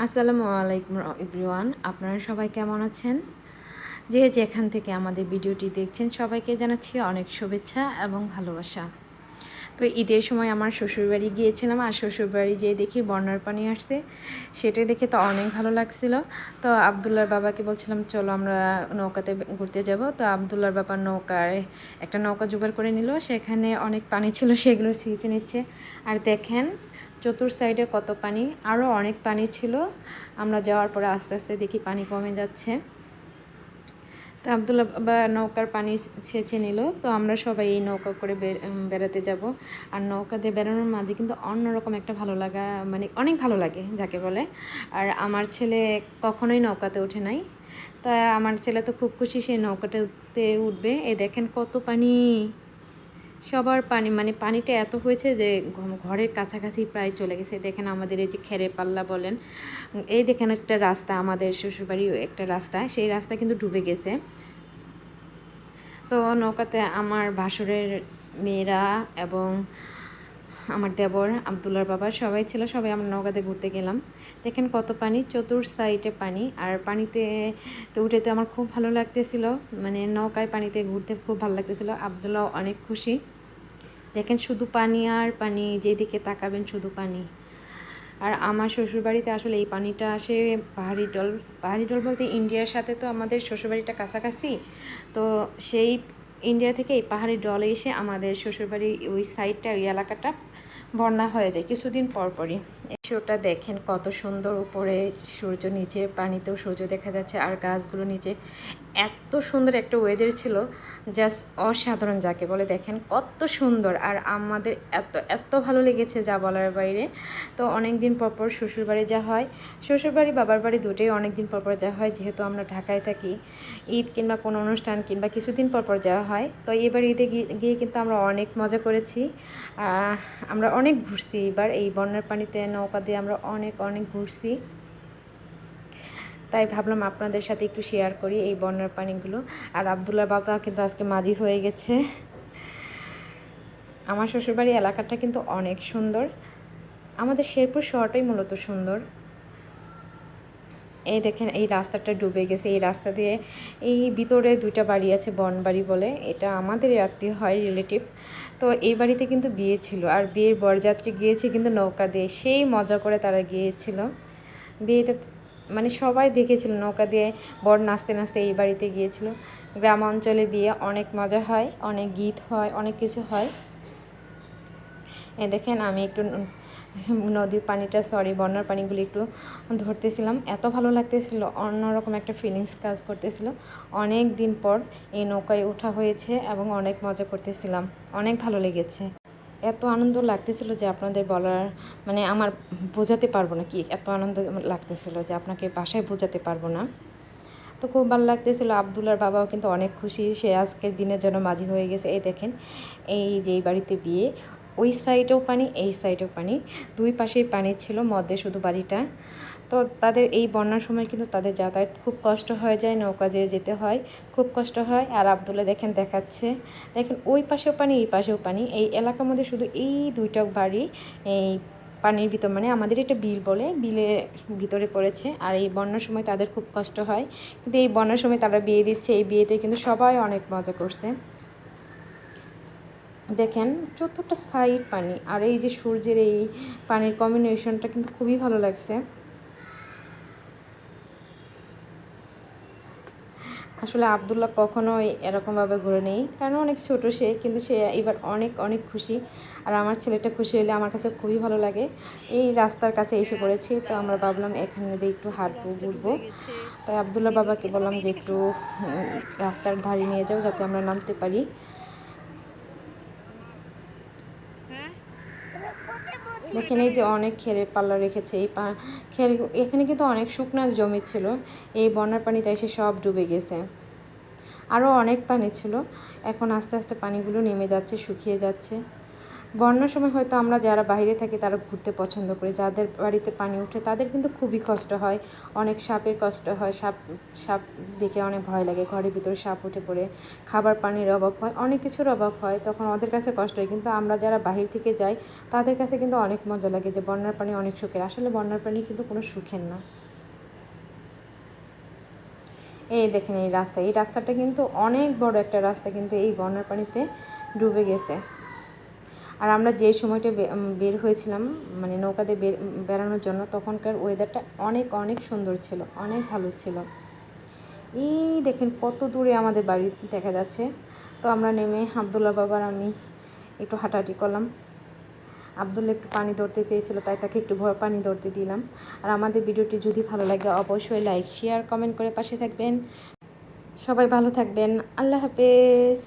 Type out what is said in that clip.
আসসালামু আলাইকুম এভরিওয়ান, আপনারা সবাই কেমন আছেন? যে যেখান থেকে আমাদের ভিডিওটি দেখছেন, সবাইকে জানাচ্ছি অনেক শুভেচ্ছা এবং ভালোবাসা। তো ঈদের সময় আমার শ্বশুরবাড়ি গিয়েছিলাম, আর শ্বশুরবাড়ি যেয়ে দেখি বন্যার পানি আসছে। সেটা দেখে তো অনেক ভালো লাগছিল। তো আবদুল্লার বাবাকে বলছিলাম, চলো আমরা নৌকাতে ঘুরতে যাব। তো আবদুল্লার বাবার নৌকায় একটা নৌকা জোগাড় করে নিল। সেখানে অনেক পানি ছিল, সেগুলো সিঁচে নিচ্ছে। আর দেখেন চতুর সাইডে কত পানি? আরও অনেক পানি ছিল। আমরা যাওয়ার পরে আস্তে আস্তে দেখি পানি কমে যাচ্ছে। তো আবদুল্লা বা নৌকার পানি সেচে নিল। তো আমরা সবাই এই নৌকা করে বেড়াতে যাব। আর নৌকাতে বেড়ানোর মাঝে কিন্তু অন্যরকম একটা ভালো লাগা মানে অনেক ভালো লাগে যাকে বলে। আর আমার ছেলে কখনোই নৌকাতে ওঠে নাই। তা আমার ছেলে তো খুব খুশি সেই নৌকাটাতে উঠবে। এ দেখেন কত পানি। সবার পানি মানে পানিটা এত হয়েছে যে ঘরের কাছাকাছি প্রায় চলে গেছে। দেখেন আমাদের এই যে খেরে পাল্লা বলেন, এই দেখেন একটা রাস্তা, আমাদের শ্বশুরবাড়ি একটা রাস্তা, সেই রাস্তা কিন্তু ডুবে গেছে। তো নৌকাতে আমার ভাসুরের মেয়েরা এবং আমার দেবর, আবদুল্লার বাবা সবাই ছিল, সবাই আমরা নৌকাতে ঘুরতে গেলাম। দেখেন কত পানি, চতুর সাইডে পানি। আর পানিতে তো উঠেতে আমার খুব ভালো লাগতেছিল। মানে নৌকায় পানিতে ঘুরতে খুব ভালো লাগতেছিল। আবদুল্লাহ অনেক খুশি। দেখেন শুধু পানি আর পানি, যেদিকে তাকাবেন শুধু পানি। আর আমার শ্বশুরবাড়িতে আসলে এই পানিটা আসে পাহাড়ি ডল। পাহাড়ি ডল বলতে ইন্ডিয়ার সাথে তো আমাদের শ্বশুরবাড়িটা কাছাকাছি। তো সেই ইন্ডিয়া থেকে এই পাহাড়ি ডলে এসে আমাদের শ্বশুরবাড়ি ওই সাইডটা ওই এলাকাটা বন্যা হয়ে যায় কিছুদিন পর শোটা দেখেন কত সুন্দর উপরে সূর্য নিচে, পানিতেও সূর্য দেখা যাচ্ছে আর গাছগুলো নিচে। এত সুন্দর একটা ওয়েদার ছিল জাস্ট অসাধারণ যাকে বলে। দেখেন কত সুন্দর আর আমাদের এত এত ভালো লেগেছে যা বলার বাইরে। তো অনেক দিন পর পর শ্বশুরবাড়ি যা হয়। শ্বশুরবাড়ি, বাবার বাড়ি দুটোই অনেক দিন পর পর যা হয়। যেহেতু আমরা ঢাকায় থাকি, ঈদ কিংবা কোনো অনুষ্ঠান কিংবা কিছুদিন পর পর যাওয়া হয়। তো এবার ঈদে গিয়ে কিন্তু আমরা অনেক মজা করেছি। আমরা অনেক ঘুরছি। এবার এই বন্যার পানিতে নৌকা দিয়ে আমরা অনেক অনেক ঘুরছি। তাই ভাবলাম আপনাদের সাথে একটু শেয়ার করি এই বন্যার পানিগুলো। আর আবদুল্লার বাবা কিন্তু আজকে মাঝি হয়ে গেছে। আমার শ্বশুরবাড়ি এলাকাটা কিন্তু অনেক সুন্দর। আমাদের শেরপুর শহরটাই মূলত সুন্দর। এই দেখেন, এই রাস্তাটা ডুবে গেছে। এই রাস্তা দিয়ে এই ভিতরে দুইটা বাড়ি আছে বনবাড়ি বলে। এটা আমাদের আত্মীয় হয়, রিলেটিভ। তো এই বাড়িতে কিন্তু বিয়ে ছিল। আর বিয়ের বরযাত্রী গিয়েছে কিন্তু নৌকা দিয়ে। সেই মজা করে তারা গিয়েছিল। বিয়েতে মানে সবাই দেখেছিল নৌকা দিয়ে বর নাচতে নাচতে এই বাড়িতে গিয়েছিল। গ্রাম অঞ্চলে বিয়ে অনেক মজা হয়, অনেক গীত হয়, অনেক কিছু হয়। এ দেখেন, আমি একটু নদীর পানিটা সরি বন্যার পানিগুলি একটু ধরতেছিলাম। এত ভালো লাগতেছিল, অন্যরকম একটা ফিলিংস কাজ করতেছিল। অনেক দিন পর এই নৌকায় ওঠা হয়েছে এবং অনেক মজা করতেছিলাম। অনেক ভালো লেগেছে। এত আনন্দ লাগতেছিল যে আপনাদের বলার মানে আমার বোঝাতে পারব না কি, এত আনন্দ লাগতেছিল যে আপনাকে বাসায় বোঝাতে পারব না। তো খুব ভালো লাগতেছিল, আবদুল্লার বাবাও কিন্তু অনেক খুশি, সে আজকের দিনের জন্য মাঝি হয়ে গেছে। এই দেখেন, এই যে এই বাড়িতে বিয়ে ওই সাইডেও পানি, এই সাইডেও পানি। দুই পাশেই পানি ছিল, মধ্যে শুধু বাড়িটা। তো তাদের এই বন্যার সময় কিন্তু তাদের যাতায়াত খুব কষ্ট হয়ে যায়, নৌকা যেয়ে যেতে হয়, খুব কষ্ট হয়। আর আবদুল্লা দেখেন, দেখাচ্ছে। দেখেন, ওই পাশেও পানি, এই পাশেও পানি। এই এলাকার মধ্যে শুধু এই দুইটা বাড়ি, এই পানির ভিতর মানে আমাদের এটা বিল বলে, বিলের ভিতরে পড়েছে। আর এই বন্যার সময় তাদের খুব কষ্ট হয়। কিন্তু এই বন্যার সময় তারা বিয়ে দিচ্ছে, এই বিয়েতে কিন্তু সবাই অনেক মজা করছে। দেখেন চতুর্থটা সাইড পানি আর এই যে সূর্যের এই পানির কম্বিনেশনটা কিন্তু খুবই ভালো লাগছে। আসলে আবদুল্লাহ কখনোই এরকমভাবে ঘুরে নেই। কারণ অনেক ছোট সে, কিন্তু সে এবার অনেক অনেক খুশি। আর আমার ছেলেটা খুশি হলে আমার কাছে খুবই ভালো লাগে। এই রাস্তার কাছে এসে পড়েছি, তো আমরা ভাবলাম এখানে দিয়ে একটু হাঁটবো, ঘুরবো। তাই আবদুল্লাহ বাবাকে বললাম যে একটু রাস্তার ধারে নিয়ে যাও যাতে আমরা নামতে পারি। দেখেন এই যে অনেক খেরের পাল্লা রেখেছে, এই পা খের এখানে কিন্তু অনেক শুকনা জমি ছিল, এই বন্যার পানিতে এসে সব ডুবে গেছে। আরও অনেক পানি ছিল, এখন আস্তে আস্তে পানিগুলো নেমে যাচ্ছে, শুকিয়ে যাচ্ছে। বন্যার সময় হয়তো আমরা যারা বাইরে থাকি তারা ঘুরতে পছন্দ করি। যাদের বাড়িতে পানি ওঠে তাদের কিন্তু খুবই কষ্ট হয়। অনেক সাপের কষ্ট হয়। সাপ সাপ দেখে অনেক ভয় লাগে। ঘরের ভিতরে সাপ উঠে পড়ে। খাবার পানির অভাব হয়। অনেক কিছুর অভাব হয়। তখন ওদের কাছে কষ্ট হয়। কিন্তু আমরা যারা বাহির থেকে যাই, তাদের কাছে কিন্তু অনেক মজা লাগে যে বন্যার পানি অনেক সুখের। আসলে বন্যার পানি কিন্তু কোনো সুখের না। এই দেখেন এই রাস্তা। এই রাস্তাটা কিন্তু অনেক বড় একটা রাস্তা। কিন্তু এই বন্যার পানিতে ডুবে গেছে। আর আমরা যে সময়টা বের হয়েছিলাম মানে নৌকাতে বের, বেড়ানোর জন্য, তখনকার ওয়েদারটা অনেক অনেক সুন্দর ছিল, অনেক ভালো ছিল। এই দেখেন কত দূরে আমাদের বাড়ি দেখা যাচ্ছে। তো আমরা নেমে আবদুল্লাহ বাবার, আমি একটু হাঁটাহাঁটি করলাম। আবদুল্লা একটু পানি ধরতে চেয়েছিল, তাই তাকে একটু ভর পানি ধরতে দিলাম। আর আমাদের ভিডিওটি যদি ভালো লাগে, অবশ্যই লাইক শেয়ার কমেন্ট করে পাশে থাকবেন। সবাই ভালো থাকবেন। আল্লাহ হাফেজ।